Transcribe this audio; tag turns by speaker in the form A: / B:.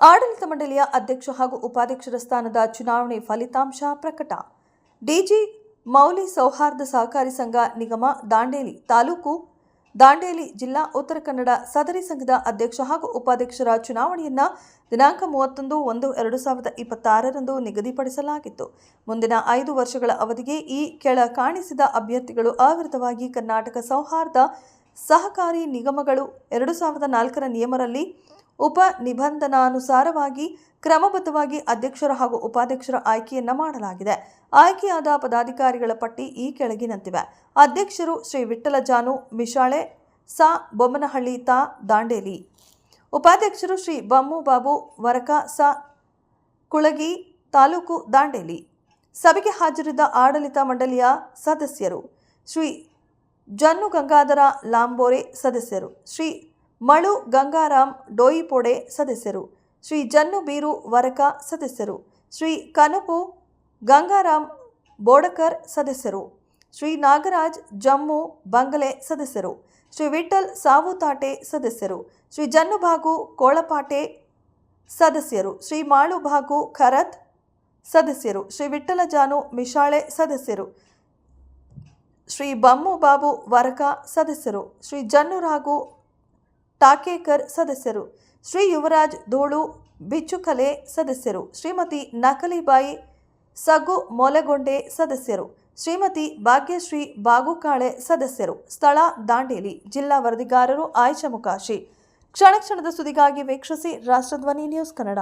A: ಆಡಳಿತ ಮಂಡಳಿಯ ಅಧ್ಯಕ್ಷ ಹಾಗೂ ಉಪಾಧ್ಯಕ್ಷರ ಸ್ಥಾನದ ಚುನಾವಣೆ ಫಲಿತಾಂಶ ಪ್ರಕಟ. ಡಿಜಿ ಮೌಲಿ ಸೌಹಾರ್ದ ಸಹಕಾರಿ ಸಂಘ ನಿಗಮ, ದಾಂಡೇಲಿ ತಾಲೂಕು. ದಾಂಡೇಲಿ ಜಿಲ್ಲಾ ಉತ್ತರ ಕನ್ನಡ ಸದರಿ ಸಂಘದ ಅಧ್ಯಕ್ಷ ಹಾಗೂ ಉಪಾಧ್ಯಕ್ಷರ ಚುನಾವಣೆಯನ್ನ ದಿನಾಂಕ ಮೂವತ್ತೊಂದು ಒಂದು ಎರಡು ಸಾವಿರದ ಇಪ್ಪತ್ತಾರರಂದು ನಿಗದಿಪಡಿಸಲಾಗಿತ್ತು. ಮುಂದಿನ ಐದು ವರ್ಷಗಳ ಅವಧಿಗೆ ಈ ಕೆಳ ಕಾಣಿಸಿದ ಅಭ್ಯರ್ಥಿಗಳು ಅವಿರತವಾಗಿ ಕರ್ನಾಟಕ ಸೌಹಾರ್ದ ಸಹಕಾರಿ ನಿಗಮಗಳು ಎರಡು ಸಾವಿರದ ನಾಲ್ಕರ ನಿಯಮರಲ್ಲಿ ಉಪ ನಿಬಂಧನಾನುಸಾರವಾಗಿ ಕ್ರಮಬದ್ಧವಾಗಿ ಅಧ್ಯಕ್ಷರ ಹಾಗೂ ಉಪಾಧ್ಯಕ್ಷರ ಆಯ್ಕೆಯನ್ನು ಮಾಡಲಾಗಿದೆ. ಆಯ್ಕೆಯಾದ ಪದಾಧಿಕಾರಿಗಳ ಪಟ್ಟಿ ಈ ಕೆಳಗಿನಂತಿವೆ. ಅಧ್ಯಕ್ಷರು ಶ್ರೀ ವಿಠ್ಠಲ ಜಾನು, ಮಿಶಾಳೆ, ಸಾ ಬೊಮ್ಮನಹಳ್ಳಿ, ತಾ ದಾಂಡೇಲಿ. ಉಪಾಧ್ಯಕ್ಷರು ಶ್ರೀ ಬಮ್ಮು ಬಾಬು, ವರಕ ಸಾ ಕುಳಗಿ, ತಾಲೂಕು ದಾಂಡೇಲಿ. ಸಭೆಗೆ ಹಾಜರಿದ್ದ ಆಡಳಿತ ಮಂಡಳಿಯ ಸದಸ್ಯರು ಶ್ರೀ ಜನ್ನು ಗಂಗಾಧರ ಲಾಂಬೋರೆ ಸದಸ್ಯರು. ಶ್ರೀ ಮಳು ಗಂಗಾರಾಮ್ ಡೋಯಿಪೋಡೆ ಸದಸ್ಯರು. ಶ್ರೀ ಜನ್ನು ಬೀರು ವರಕ ಸದಸ್ಯರು. ಶ್ರೀ ಕನಪು ಗಂಗಾರಾಮ್ ಬೋಡಕರ್ ಸದಸ್ಯರು. ಶ್ರೀ ನಾಗರಾಜ್ ಜಮ್ಮು ಬಂಗಲೆ ಸದಸ್ಯರು. ಶ್ರೀ ವಿಠಲ್ ಸಾವುತಾಟೆ ಸದಸ್ಯರು. ಶ್ರೀ ಜನ್ನುಬಾಗು ಕೋಳಪಾಟೆ ಸದಸ್ಯರು. ಶ್ರೀ ಮಾಳುಬಾಗು ಖರತ್ ಸದಸ್ಯರು. ಶ್ರೀ ವಿಠ್ಠಲ ಜಾನು ಮಿಶಾಳೆ ಸದಸ್ಯರು. ಶ್ರೀ ಬಮ್ಮು ಬಾಬು ವರಕ ಸದಸ್ಯರು. ಶ್ರೀ ಜನ್ನುರಾಗು ಟಾಕೇಕರ್ ಸದಸ್ಯರು. ಶ್ರೀ ಯುವರಾಜ್ ಧೂಳು ಬಿಚ್ಚುಕಲೆ ಸದಸ್ಯರು. ಶ್ರೀಮತಿ ನಕಲಿಬಾಯಿ ಸಗು ಮೊಲೆಗೊಂಡೆ ಸದಸ್ಯರು. ಶ್ರೀಮತಿ ಭಾಗ್ಯಶ್ರೀ ಬಾಗುಕಾಳೆ ಸದಸ್ಯರು. ಸ್ಥಳ ದಾಂಡೇಲಿ, ಜಿಲ್ಲಾ ವರದಿಗಾರರು ಆಯ್ಷ ಮುಕಾಶಿ ಕ್ಷಣ ಕ್ಷಣದ ಸುದ್ದಿಗಾಗಿ ವೀಕ್ಷಿಸಿ ರಾಷ್ಟ್ರಧ್ವನಿ ನ್ಯೂಸ್ ಕನ್ನಡ.